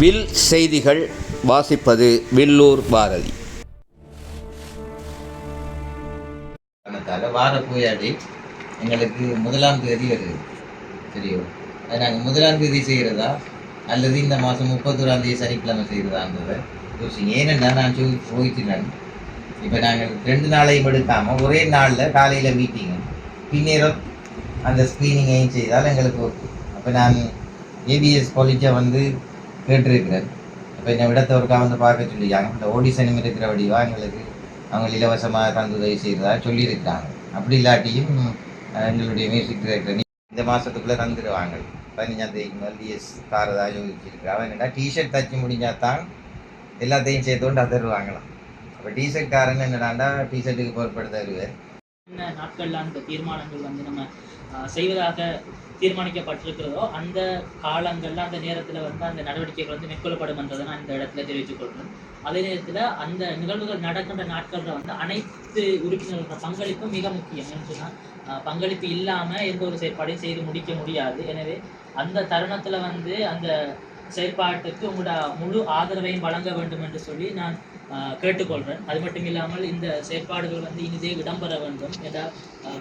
Will செய்திகள் வாசிப்பது வில்லூர் பாரதி. வார பூயாடி எங்களுக்கு முதலாம் தேதி வருது. சரியோ அது நாங்கள் முதலாம் தேதி செய்கிறதா? அல்லது இந்த மாதம் முப்பத்தோராம் தேதி சனிக்கிழமை செய்கிறதான்றதை யோசிங்க. ஏனென்னா நான் சொல்லி போயிட்டுனேன் இப்போ நாங்கள் ரெண்டு நாளையும் எடுக்காமல் ஒரே நாளில் காலையில் மீட்டிங்கு பின்னேரம் அந்த ஸ்க்ரீனிங்கையும் செய்தால் எங்களுக்கு ஓகே. அப்போ நான் ஏபிஎஸ் காலேஜை வந்து கேட்டிருக்கிறேன் அப்போ என்னை விடத்தவருக்கா வந்து பார்க்க சொல்லியாங்க இந்த ஓடிசனும் இருக்கிற வடிவா எங்களுக்கு அவங்க இலவசமாக தந்து உதவி செய்கிறதா சொல்லியிருக்கிறாங்க. அப்படி இல்லாட்டியும் எங்களுடைய மியூசிக் டைரக்டர் இந்த மாதத்துக்குள்ளே தந்துடுவாங்க பதினஞ்சாம் தேதிக்கு மேல் டிஎஸ் தாரதா யோசிச்சிருக்கிறா அவன் என்னடா டிஷர்ட் தச்சு முடிஞ்சா தான் எல்லாத்தையும் சேர்த்து தருவாங்களாம் அப்போ டிஷர்ட் காரன் என்னடாண்டா டிஷர்ட்டுக்கு பொறுப்படுத்த தருவேன் என்ன நாட்கள்ல அந்த தீர்மானங்கள் வந்து நம்ம செய்வதாக தீர்மானிக்கப்பட்டிருக்கிறதோ அந்த காலங்கள்ல அந்த நேரத்துல வந்து அந்த நடவடிக்கைகள் வந்து மேற்கொள்ளப்படும் என்றதை நான் இந்த இடத்துல தெரிவித்துக் கொள்கிறேன் அதே நேரத்துல அந்த நிகழ்வுகள் நடக்கின்ற நாட்களில் வந்து அனைத்து உறுப்பினர்களோட பங்களிப்பும் மிக முக்கியம். என்று சொன்னால் பங்களிப்பு இல்லாம எந்த ஒரு செயற்பாடையும் செய்து முடிக்க முடியாது. எனவே அந்த தருணத்துல வந்து அந்த செயற்பாட்டுக்கு உங்களோட முழு ஆதரவையும் வழங்க வேண்டும் என்று சொல்லி நான் கேட்டுக்கொள்கிறேன் அது மட்டும் இல்லாமல் இந்த செயற்பாடுகள் வந்து இனிதே இடம்பெற வேண்டும். ஏதாவது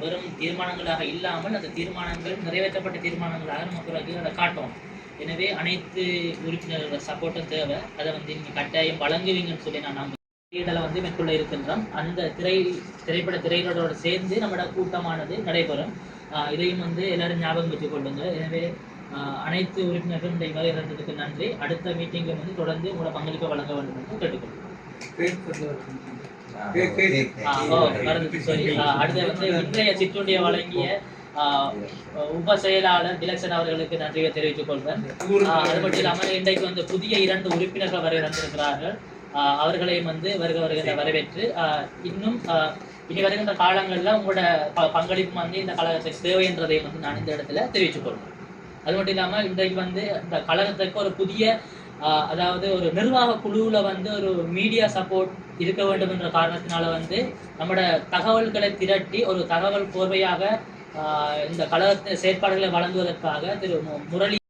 வெறும் தீர்மானங்களாக இல்லாமல் அந்த தீர்மானங்கள் நிறைவேற்றப்பட்ட தீர்மானங்களாக நம்ம பிறகு அதை காட்டும். எனவே அனைத்து உறுப்பினர்களோட சப்போர்ட்டும் தேவை. அதை வந்து நீங்கள் கட்டாயம் வழங்குவீங்கன்னு சொல்லி நான் நம்புகிறேன் திரையிடலை வந்து மேற்கொள்ள இருக்கின்றோம். அந்த திரை திரைப்பட திரையிடலோடு சேர்ந்து நம்மளோட கூட்டமானது நடைபெறும். இதையும் வந்து எல்லாரும் ஞாபகம் வச்சுக் கொள்ளுங்க எனவே அனைத்து உறுப்பினர்களும் இந்த வரை இருந்ததுக்கு நன்றி. அடுத்த மீட்டிங்கில் வந்து தொடர்ந்து உங்களோட பங்களிப்பை வழங்க வேண்டும் என்று கேட்டுக்கொள்கிறேன். ஆ, அடுத்து வந்து இன்றைய சிற்றுண்டியை வழங்கிய உப செயலாளர் திலக்ஷன் அவர்களுக்கு நன்றியை தெரிவித்துக் கொள்வேன் அது மட்டும் இல்லாமல் இன்றைக்கு வந்து புதிய இரண்டு உறுப்பினர்கள் வரை வந்திருக்கிறார்கள் அவர்களையும் வந்து வருக வருகின்ற வரவேற்று இன்னும் இனி வருகின்ற காலங்களில் உங்களோட ப- பங்களிப்பு வந்து இந்த கழகத்துக்கு தேவை என்றதை வந்து நான் இந்த இடத்துல தெரிவித்துக் கொள்வேன் அது மட்டும் இல்லாமல் இன்றைக்கு வந்து இந்த கழகத்துக்கு ஒரு புதிய அதாவது ஒரு நிர்வாக குழுவுல வந்து ஒரு மீடியா சப்போர்ட் இருக்க வேண்டும் என்ற காரணத்தினால வந்து நம்மட தகவல்களை திரட்டி ஒரு தகவல் கோர்வையாக இந்த கழகத்தின் செயற்பாடுகளை வழங்குவதற்காக திரு முரளி